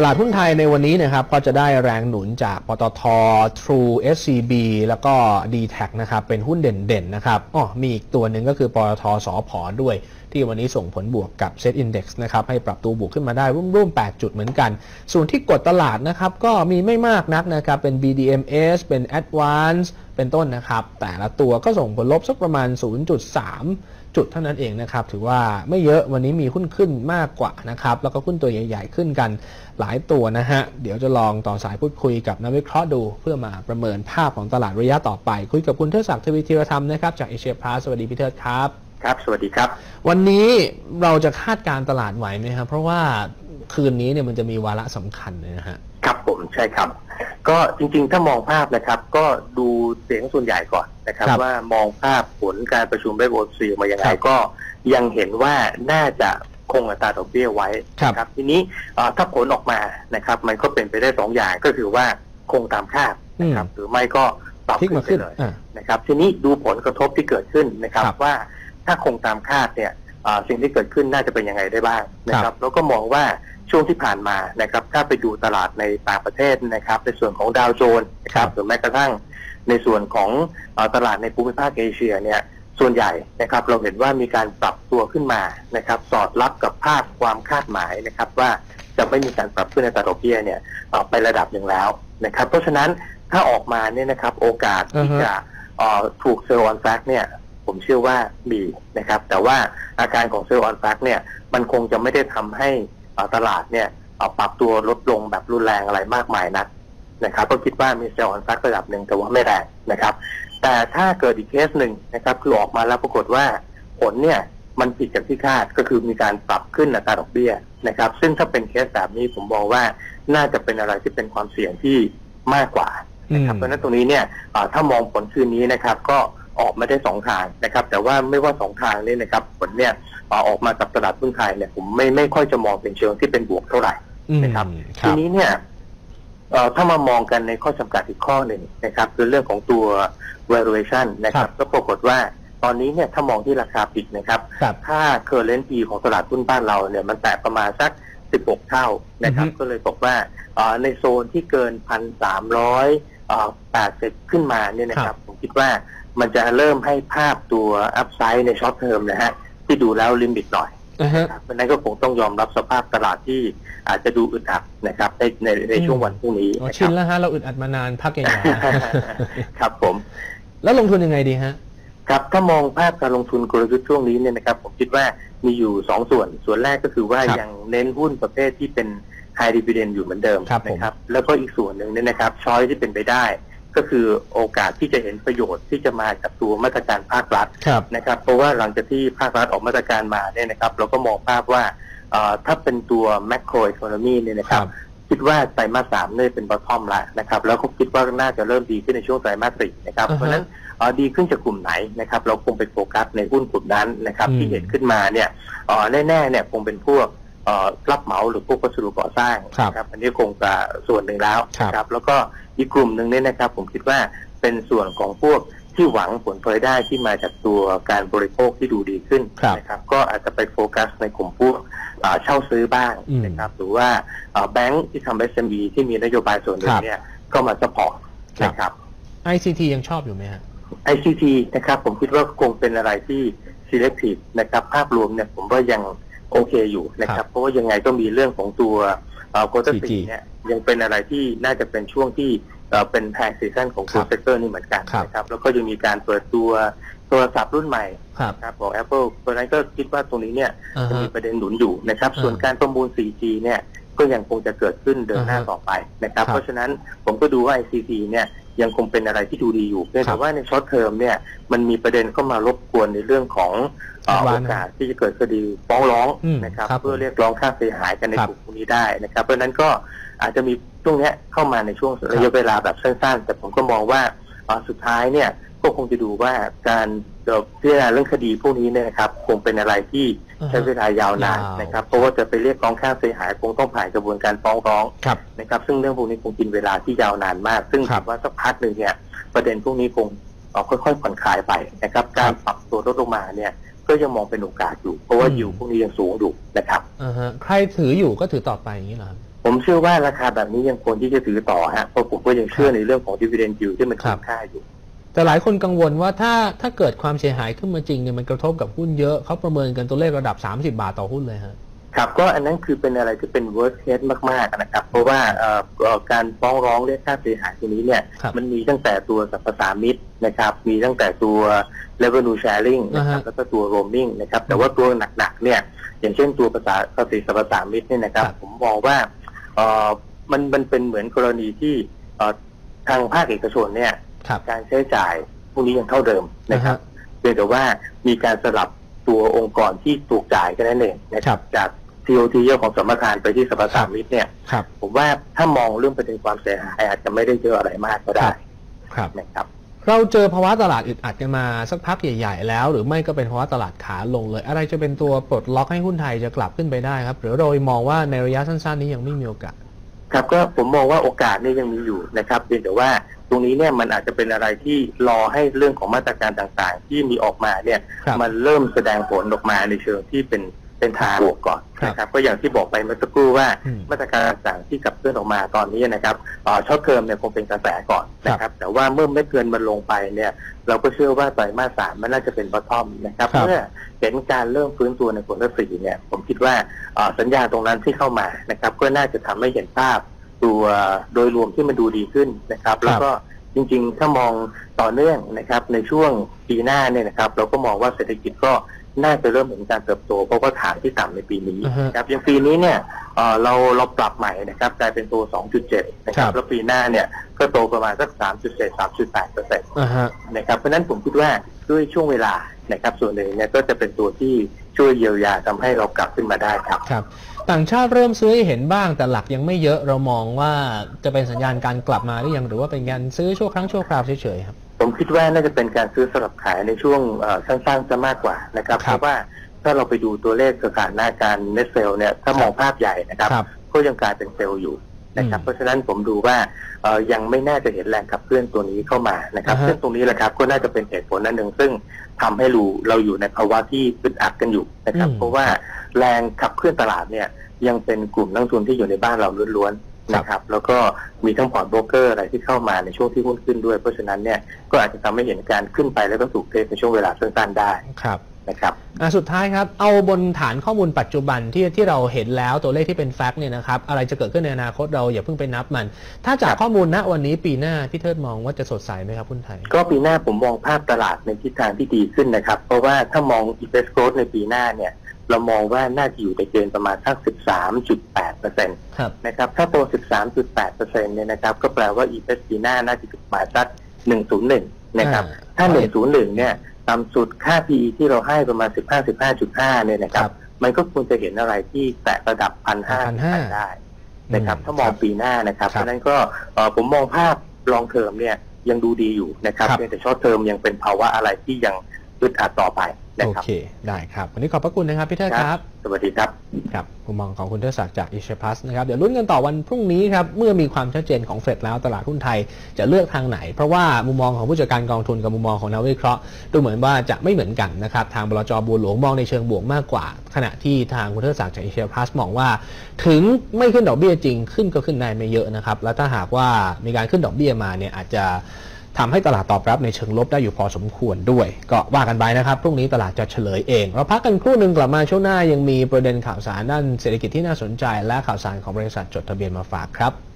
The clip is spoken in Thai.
ตลาดหุ้นไทยในวันนี้นะครับก็จะได้แรงหนุนจากปตท True SCB แล้วก็ d t แทนะครับเป็นหุ้นเด่นๆนะครับอ๋อมีอีกตัวหนึ่งก็คือปตทสอพอด้วย ที่วันนี้ส่งผลบวกกับ Set Index นะครับให้ปรับตัวบวกขึ้นมาได้ร่วมๆ 8 จุดเหมือนกัน ส่วนที่กดตลาดนะครับก็มีไม่มากนักนะครับเป็น BDMs เป็น Advance เป็นต้นนะครับแต่ละตัวก็ส่งผลลบสักประมาณ 0.3จุดเท่านั้นเองนะครับ ถือว่าไม่เยอะวันนี้มีหุ้นขึ้นมากกว่านะครับ แล้วก็หุ้นตัวใหญ่ ๆ ขึ้นกันหลายตัวนะฮะ เดี๋ยวจะลองต่อสายพูดคุยกับนักวิเคราะห์ดู เพื่อมาประเมินภาพของตลาดระยะต่อไป คุยกับคุณเทิดศักดิ์ทวีธีรธรรมนะครับจากเอเชียพาสวัสดีพี่เทิดครับ ครับ สวัสดีครับ วันนี้เราจะคาดการณ์ตลาดไหวไหมครับเพราะว่าคืนนี้เนี่ยมันจะมีวาระสำคัญเลยนะฮะครับผมใช่ครับ ก็จริงๆ ถ้ามองภาพนะครับ ก็ดูเสียงส่วนใหญ่ก่อนนะครับครับว่ามองภาพผลการประชุมเบโอซีมายังไงครับก็ยังเห็นว่าน่าจะคงอัตราดอกเบี้ยไว้ครับนะทีนี้เอ่อถ้าผลออกมานะครับ มันก็เป็นไปได้สองอย่างก็คือว่าคงตามคาดนะครับ หรือไม่ก็ปรับพลิกมาขึ้นไปเลยอ่านะครับ ทีนี้ดูผลกระทบที่เกิดขึ้นนะครับครับว่าถ้าคงตามคาดเนี่ยเอ่อสิ่งที่เกิดขึ้นน่าจะเป็นยังไงได้บ้างนะคครัรับบแล้วก็มองว่า ช่วงที่ผ่านมานะครับถ้าไปดูตลาดในต่างประเทศนะครับในส่วนของดาวโจนส์นะครับหรือแม้กระทั่งในส่วนของเอ่อตลาดในภูมิภาคเอเชียเนี่ยส่วนใหญ่นะครับเราเห็นว่ามีการปรับตัวขึ้นมานะครับสอดรับกับภาพความคาดหมายนะครับว่าจะไม่มีการปรับขึ้นในตราดอกเบี้ยเนี่ยเอ่อไประดับหนึ่งแล้วนะครับเพราะฉะนั้นถ้าออกมาเนี่ยนะครับโอกาสที่อือฮะจะเอ่อถูกเซลล์ออนแฟกเนี่ยผมเชื่อว่ามีนะครับแต่ว่าอาการของเซลล์ออนแฟกเนี่ยมันคงจะไม่ได้ทำให้เอ่อ ตลาดเนี่ยเอ่อปรับตัวลดลงแบบรุนแรงอะไรมากมายนักนะครับก็คิดว่ามีเซลล์ออนแฟกระดับหนึ่งแต่ว่าไม่แรงนะครับ แต่ถ้าเกิดอีกเคสหนึ่งนะครับคือออกมาแล้วปรากฏว่าผลเนี่ยมันผิดจากที่คาดก็คือมีการปรับขึ้นอัตราดอกเบี้ยนะครับ ซึ่งถ้าเป็นเคสแบบนี้ผมมองว่าน่าจะเป็นอะไรที่เป็นความเสี่ยงที่มากกว่านะครับเพราะฉะนั้นตรงนี้เนี่ยเอ่อถ้ามองผลคืนนี้นะครับ ก็ ออกมาได้สองทางนะครับ แต่ว่าไม่ว่าสองทางนี้นะครับ ผลเนี่ยเอ่อออกมากับตลาดหุ้นไทยเนี่ยผมไม่ไม่ค่อยจะมองเป็นเชิงที่เป็นบวกเท่าไหร่อืมนะครับคทีรับนี้เนี่ยเอ่อถ้ามามองกันในข้อจำกัดอีกข้อหนึ่งนะครับ คือเรื่องของตัว valuation นะครับก็ปรากฏว่าตอนนี้เนี่ยถ้ามองที่ราคาปิดนะครับครับถ้า current P ของตลาดหุ้นบ้านเราเนี่ยมันแตะประมาณสัก 16 เท่านะครับอือฮึก็เลยบอกว่าเอ่อในโซนที่เกิน 1,300แปดสิบขึ้นมาเนี่ยนะครับ ผมคิดว่า มันจะเริ่มให้ภาพตัวอัพไซด์ในช็อตเทอมนะฮะที่ดูแล้วลิมิตหน่อยอ่าฮะครับเพราะฉะนั้นก็คงต้องยอมรับสภาพตลาดที่อาจจะดูอึดอัดนะครับในในในช่วงวันพรุ่งนี้อ๋อนะคชินรับแล้วฮะเราอึดอัดมานานพักใหญ่ครับผมๆแล้วลงทุนยังไงดีฮะครับถ้ามองภาพการลงทุนกลยุทธ์ช่วงนี้เนี่ยนะครับผมคิดว่ามีอยู่สองส่วน ส่วนแรกก็คือว่าครับยังเน้นหุ้นประเภทที่เป็น high dividend อยู่เหมือนเดิมครับผมนะครับ แล้วก็อีกส่วนหนึ่งเนี่ยนะครับช้อยที่เป็นไปได้ ก็คือโอกาสที่จะเห็นประโยชน์ที่จะมาจากตัวมาตรการภาครัฐครับนะครับ เพราะว่าหลังจากที่ภาครัฐออกมาตรการมาเนี่ยนะครับ เราก็มองภาพว่าเอ่อถ้าเป็นตัว macro economy เนี่ยนะครับ คิดว่าไตรมาสสามเนี่ยเป็นบอททอมแล้วนะครับ แล้วก็คิดว่าน่าจะเริ่มดีขึ้นในช่วงไตรมาสสี่นะครับอ่าฮะเพราะฉะนั้นเอ่อดีขึ้นจากกลุ่มไหนนะครับ เราคงไปโฟกัสในหุ้นกลุ่มนั้นนะครับอืมที่เห็นขึ้นมาเนี่ยเอ่อแน่ๆเนี่ยคงเป็นพวกเอ่อ รับเหมาหรือพวกวัสดุก่อสร้างครับนะครับ อันนี้คงจะส่วนหนึ่งแล้วครับนะครับ แล้วก็อีกกลุ่มหนึ่งเนี่ยนะครับ ผมคิดว่าเป็นส่วนของพวกที่หวังผลพลอยได้ที่มาจากตัวการบริโภคที่ดูดีขึ้นครับนะครับ ก็อาจจะไปโฟกัสในกลุ่มพวกอ่าเช่าซื้อบ้างอืมนะครับหรือว่าอ่าแบงค์ที่ทำ SME ที่มีนโยบายส่วนหนึ่คงรับเนี่ยก็มาสปอร์ตครับนะครับ ICT ยังชอบอยู่ไหมฮะ ICT นะครับผมคิดว่าคงเป็นอะไรที่ selective นะครับ ภาพรวมเนี่ยผมว่ายัง โอเคอยู่นะคครัรับบเพราะว่ายังไงก็มีเรื่องของตัวโคตร 4G สีเนี่ยยังเป็นอะไรที่น่าจะเป็นช่วงที่เอ่อเป็นแพงซีซันของตัวครับเซกเตอร์นี่เหมือนกันครับนะครับ แล้วก็ยังมีการเปิดตัวโทรศัพท์รุ่นใหม่ครับครับของ Apple เพราะฉะนั้นก็คิดว่าตรงนี้เนี่ยอ่าจะฮะมีประเด็นหนุนอยู่นะครับอ่าส่วนการประมูล 4G เนี่ย ก็ยังคงจะเกิดขึ้นเดินหน้าอ่าฮะต่อไปนะครับครับ เพราะฉะนั้นผมก็ดูว่า ICT เนี่ยยังคงเป็นอะไรที่ดูดีอยู่เพียงครัแต่บว่าในช็อตเทอมเนี่ยมันมีประเด็นเข้ามารบกวนในเรื่องของเอ่อวาโอนกาสที่จะเกิดคดีฟ้องร้องอืมนะครับครับ เพื่อเรียกร้องค่าเสียหายกันในครับกลุ่มพวกนี้ได้นะครับ เพราะฉะนั้นก็อาจจะมีช่วงเนี้ยเข้ามาในช่วงระยะเวลาแบบสั้นๆ แต่ผมก็มองว่าเอ่อสุดท้ายเนี่ยก็คงจะดูว่าการ เอ่อพิจารณาเรื่องคดีพวกนี้เนี่ยนะครับ คงเป็นอะไรที่อ่าฮะใช้เวลายาวนานยาวนะครับ เพราะว่าจะไปเรียกร้องค่าเสียหายคงต้องผ่านกระบวนการฟ้องร้องครับนะครับ ซึ่งเรื่องพวกนี้คงกินเวลาที่ยาวนานมาก ซึ่งครัถืบอว่าสักพักหนึ่งเนี่ย ประเด็นพวกนี้คงเอ่อค่อยๆผ่อนคลายไปนะครับ การปรับตัวลดลงมาเนี่ยก็ยังมองเป็นโอกาสอยู่ เพราะว่าอืมยิวพวกนี้ยังสูงอยู่นะครับอ่าฮะใครถืออยู่ก็ถือต่อไปอย่างนี้เหรอครับผมเชื่อว่าราคาแบบนี้ยังควรที่จะถือต่อฮะเพราะผมก็ยังเชื่อในเรื่องของดิว i เดน d ิวที่มันครัคุ้บมค่าอยู่ แต่หลายคนกังวลว่าถ้าถ้าเกิดความเสียหายขึ้นมาจริงเนี่ยมันกระทบกับหุ้นเยอะเขาประเมินกันตัวเลขระดับ 30 บาทต่อหุ้นเลยฮะครับก็อันนั้นคือเป็นอะไรที่เป็น worst case มาก ๆ นะครับ เพราะว่าเอ่อเอ่อการฟ้องร้องเรียกค่าเสียหายตรงนี้เนี่ยครับมันมีตั้งแต่ตัวสรรพสามิตนะครับ มีตั้งแต่ตัว revenue sharing นะครับอ่าฮะแล้วก็ตัว roaming นะครับ แต่ว่าตัวหนัก ๆ เนี่ย อย่างเช่นตัวภาษาภาษีสรรพสามิตเนี่ยนะครับครับผมมองว่าเอ่อมันมันเป็นเหมือนกรณีที่เอ่อทางภาคเอกชนเนี่ยครับ การใช้จ่ายพวกนี้ยังเท่าเดิมนะครับอ่าฮะเพียงแต่ว่ามีการสลับตัวองค์กรที่ถูกจ่ายแค่นั้นเองนะคครัรับบจาก TOT เยอะของสมรทานไปที่สรรพสามิตเนี่ยครับผมว่าถ้ามองเรื่องประเด็นความเสียหายอาจจะไม่ได้เยอะอะไรมากก็ได้ครับนะครับเราเจอภาวะตลาดอึดอัดกันมาสักพักใหญ่ ๆ แล้ว หรือไม่ก็เป็นภาวะตลาดขาลงเลย อะไรจะเป็นตัวปลดล็อกให้หุ้นไทยจะกลับขึ้นไปได้ครับ หรือเรามองว่าในระยะสั้น ๆ นี้ยังไม่มีโอกาส ครับก็ผมมองว่าโอกาสเนี่ยยังมีอยู่นะครับเพียงแต่ว่าตรงนี้เนี่ยมันอาจจะเป็นอะไรที่รอให้เรื่องของมาตรการต่างๆ ที่มีออกมาเนี่ยครับมันเริ่มแสดงผลออกมาในเชิงที่เป็น เป็นทางบวกก่อนครับนะครับก็อย่างที่บอกไปเมื่อสักครู่ว่าอืมมาตรการต่างๆที่ขับเคลื่อนออกมาตอนนี้นะครับช็อตเทอมเนี่ยคงเป็นกระแสก่อนนะครับ แต่ว่าเมื่อเม็ดเงินมันลงไปเนี่ยเราก็เชื่อว่าไตรมาสสามมันน่าจะเป็นบอททอมนะครับครับเมื่อเห็นการเริ่มฟื้นตัวในผลละสี่เนี่ยผมคิดว่าเอ่อสัญญาณตรงนั้นที่เข้ามานะครับ ก็น่าจะทำให้เห็นภาพตัวโดยรวมที่มันดูดีขึ้นนะครับ แล้วก็จริงๆ ถ้ามองต่อเนื่องนะครับในช่วงปีหน้าเนี่ยนะครับ เราก็มองว่าเศรษฐกิจก็ น่าจะเริ่มเห็นการเติบโตเพราะว่าฐานที่ต่ำในปีนี้อ่าฮะนะครับอย่างปีนี้เนี่ยเอ่อเราเราปรับใหม่นะครับกลายเป็นตัว 2.7 นะครัครับบแล้วปีหน้าเนี่ยก็โตประมาณสัก 3.7 3.8เปอร์เซ็นต์อ่าฮะนะครับเพราะฉะนั้นผมคิดว่าด้วยช่วงเวลานะครับส่วนหนึ่งเนี่ยก็จะเป็นตัวที่ช่วยเยียวยาทำให้เรากลับขึ้นมาได้ครับครับ ต่างชาติเริ่มซื้อให้เห็นบ้างแต่หลักยังไม่เยอะเรามองว่าจะเป็นสัญญาณการกลับมาหรือยังหรือว่าเป็นการซื้อชั่วครั้งชั่วคราวเฉยๆครับ ผมคิดว่าน่าจะเป็นการซื้อสลับขายในช่วงเอ่อสั้นๆจะมากกว่านะครับครับเพราะว่าถ้าเราไปดูตัวเลขสถานะการเน็ตเซลเนี่ยถ้ามองภาพใหญ่นะครับครับก็ยังกลายเป็นเซลล์อยู่นะครับอืมเพราะฉะนั้นผมดูว่าเอ่อยังไม่น่าจะเห็นแรงขับเคลื่อนตัวนี้เข้ามานะครับอ่าฮะซึ่งตรงนี้แหละครับก็น่าจะเป็นเหตุผลอันหนึ่งซึ่งทำให้เราเราอยู่ในภาวะที่อึดอัดกันอยู่นะครับอืมเพราะว่าแรงขับเคลื่อนตลาดเนี่ยยังเป็นกลุ่มนักลงทุนที่อยู่ในบ้านเราล้วนๆ นะครับ แล้วก็มีทั้งพอร์ตโบรกเกอร์อะไรที่เข้ามาในช่วงที่หุ้นขึ้นด้วย เพราะฉะนั้นเนี่ยก็อาจจะทำให้เห็นการขึ้นไปแล้วก็ถูกเทคในช่วงเวลาสั้นๆได้ครับนะครับอะสุดท้ายครับ เอาบนฐานข้อมูลปัจจุบันที่ที่เราเห็นแล้วตัวเลขที่เป็นแฟกต์เนี่ยนะครับอะไรจะเกิดขึ้นในอนาคตเราอย่าเพิ่งไปนับมัน ถ้าจากข้อมูลณวันนี้ปีหน้าพี่เทิดมองว่าจะสดใสไหมครับหุ้นไทย ก็ปีหน้าผมมองภาพตลาดในทิศทางที่ดีขึ้นนะครับ เพราะว่าถ้ามอง e p s growth ในปีหน้าเนี่ย เรามองว่าน่าจะอยู่ในเกณฑ์ประมาณสัก 13.8เปอร์เซ็นต์ครับนะครับถ้าโต13.8เปอร์เซ็นต์เนี่ยนะครับก็แปลว่า e p s ปีหน้าน่าจะอยู่ประมาณสัก 101 นะครับอ่าถ้า 101 เนี่ยต่ำสุดค่า PE ที่เราให้ประมาณ 15 15.5 เนี่ยนะครัครับบมันก็ควรจะเห็นอะไรที่แตะระดับ 1,500 ได้นะครับ ถ้ามองปีหน้านะครับคเพรับราะฉะนั้นก็เอ่อผมมองภาพลองเทอมเนี่ยยังดูดีอยู่นะครับครับเพียงแต่ช็อตเทอมยังเป็นภาวะอะไรที่ยัง อึดอัดต่อไปนะโอครับเค ได้ครับ วันนี้ขอบพระคุณนะครับพี่เทิดครับ สวัสดีครับครับมุมมองของคุณเทิดศักดิ์จากอิชพัสนะครับ เดี๋ยวลุ้นกันต่อวันพรุ่งนี้ครับ เมื่อมีความชัดเจนของเฟดแล้วตลาดหุ้นไทยจะเลือกทางไหน เพราะว่ามุมมองของผู้จัดการกองทุนกับมุมมองของนักวิเคราะห์ดูเหมือนว่าจะไม่เหมือนกันนะครับ ทางบลจบัวหลวงมองในเชิงบวกมากกว่า ขณะที่ทางคุณเทิดศักดิ์จากอิชพัสมองว่า ถึงไม่ขึ้นดอกเบี้ยจริงขึ้นก็ขึ้นได้ไม่เยอะนะครับ แล้วถ้าหากว่ามีการขึ้นดอกเบี้ยมาเนี่ยอาจจะ ทำให้ตลาดตอบรับในเชิงลบได้อยู่พอสมควรด้วย ก็ว่ากันไปนะครับ พรุ่งนี้ตลาดจะเฉลยเอง เราพักกันครู่หนึ่งกลับมาช่วงหน้ายังมีประเด็นข่าวสารด้านเศรษฐกิจที่น่าสนใจ และข่าวสารของบริษัทจดทะเบียนมาฝากครับ